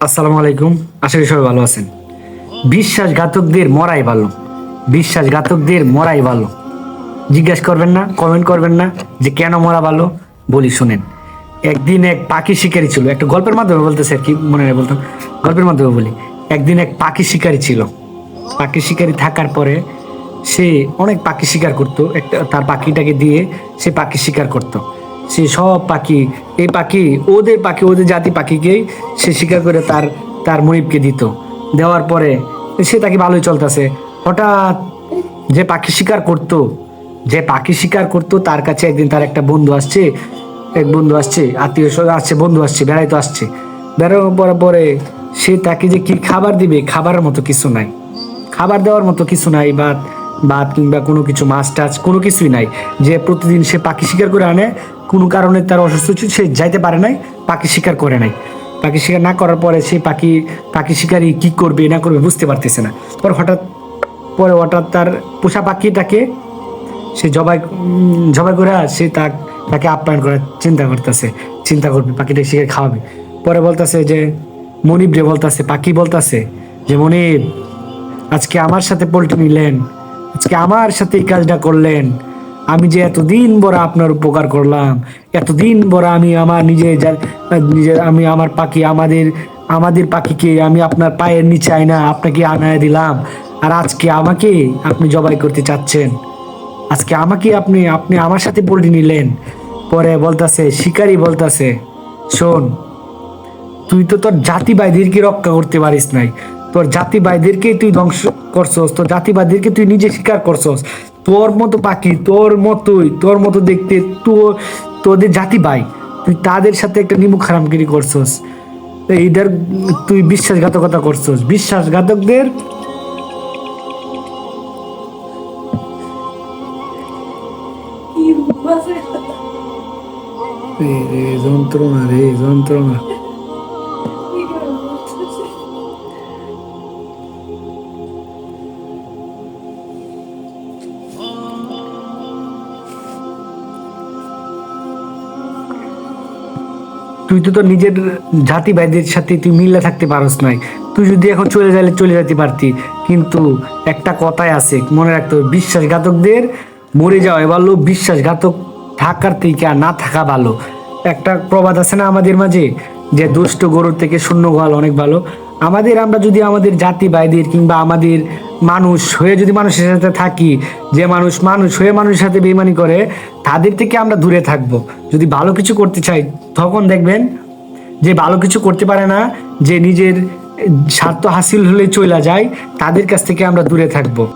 আসসালামু আলাইকুম। আশা করি সবাই ভালো আছেন। বিশ্বাসঘাতকদের মরাই ভালো। বিশ্বাসঘাতকদের মরাই ভালো। জিজ্ঞাসা করবেন না কমেন্ট করবেন না যে কেন মরা ভালো বলি শোনেন। একদিন এক পাখি শিকারী ছিল। একটা গল্পের মাধ্যমে বলতেছে আর কি মনে নেই বলতাম গল্পের মাধ্যমে বলি। একদিন এক পাখি শিকারী ছিল। পাখি শিকারী থাকার পরে সে অনেক পাখি শিকার করতো। একটা তার পাখিটাকে দিয়ে সে পাখি শিকার করতো। সে সব পাখি, এই পাখি, ওদের পাখি, ওদের জাতি পাখিকেই সে শিকার করে তার তার মনিবকে দিত। দেওয়ার পরে সে তাকে ভালোই চলতেছে। হঠাৎ যে পাখি শিকার করত, যে পাখি শিকার করত, তার কাছে একদিন তার একটা বন্ধু আসছে, এক বন্ধু আসছে, আত্মীয় স্বজন আসছে, বন্ধু আসছে, বেড়াইতে আসছে। বেড়ানোর পরে পরে সে তাকে যে কি খাবার দিবে, খাবারের মতো কিছু নাই। খাবার দেওয়ার মতো কিছু নাই ভাত ভাত কিংবা কোনো কিছু মাছ টাছ, কোনো কিছুই নাই। যে প্রতিদিন সে পাখি শিকার করে আনে, কোনো কারণে তার অসুস্থ ছিল সে যাইতে পারে নাই, পাখি শিকার করে নাই। পাখি শিকার না করার পরে সেই পাখি পাখি শিকারই কী করবে, না করবে বুঝতে পারতেছে না। পর হঠাৎ, পরে হঠাৎ তার পোষা পাখিটাকে সে জবাই জবাই করে সে তাক, তাকে আপ্যায়ন করার চিন্তা করতেছে। চিন্তা করবে পাখিটা শিকার খাওয়াবে। পরে বলতেছে যে, মনিব রে বলতেছে, পাখি বলতেছে যে, মনিব, আজকে আমার সাথে পোলট্রি নিলেন আজকে আমার সাথে এই কাজটা করলেন। আমি যে এতদিন বড় আপনার উপকার করলাম, এতদিন বড় আমি আমার নিজে যা- নিজে আমি আমার পাখি, আমাদের আমাদের পাখিকে আমি আপনার পায়ের নিচে আয়না আপনাকে আনায় দিলাম। আর আজকে আমাকে আপনি জবাই করতে চাচ্ছেন। আজকে আমাকে আপনি আপনি আমার সাথে পোল্ট্রি নিলেন। পরে বলতাছে, শিকারি বলতাছে, শোন, তুই তো তোর জাতি ভাইদেরকে রক্ষা করতে পারিস নাই। তোর জাতি ভাইদেরকে তুই ধ্বংস করছস তোর জাতি ভাইদেরকে তুই নিজে স্বীকার করছস। তোর মতো পাখি তোর মতোই তোর মতো দেখতে তোর তোদের জাতি ভাই তুই তাদের সাথে একটা নিমুখ হারামগিরি করছস। তো এইটার তুই বিশ্বাসঘাতকতা করছস। বিশ্বাসঘাতকদের যন্ত্রণা রে যন্ত্রণা। তুই তো তোর নিজের জাতি ভাইদের সাথে তুই মিলে থাকতে পারস নাই। তুই যদি এখন চলে গেলে চলে যেতে পারতি। কিন্তু একটা কথাই আছে, মনে রাখতে হবে, বিশ্বাসঘাতকদের মরে যাওয়া ভালো বিশ্বাসঘাতক থাকার থেকে আর না থাকা ভালো। একটা প্রবাদ আছে না আমাদের মাঝে, যে দুষ্ট গরুর থেকে শূন্য গোয়াল অনেক ভালো। আমাদের আমরা যদি আমাদের জাতি ভাইদের কিংবা আমাদের মানুষ হয়ে যদি মানুষের সাথে থাকি, যে মানুষ মানুষ হয়ে মানুষের সাথে বেইমানি করে, তাদের থেকে আমরা দূরে থাকব। যদি ভালো কিছু করতে চাই, তখন দেখবেন যে ভালো কিছু করতে পারে না, যে নিজের স্বার্থ হাসিল হলে চলে যায়, তাদের কাছ থেকে আমরা দূরে থাকব।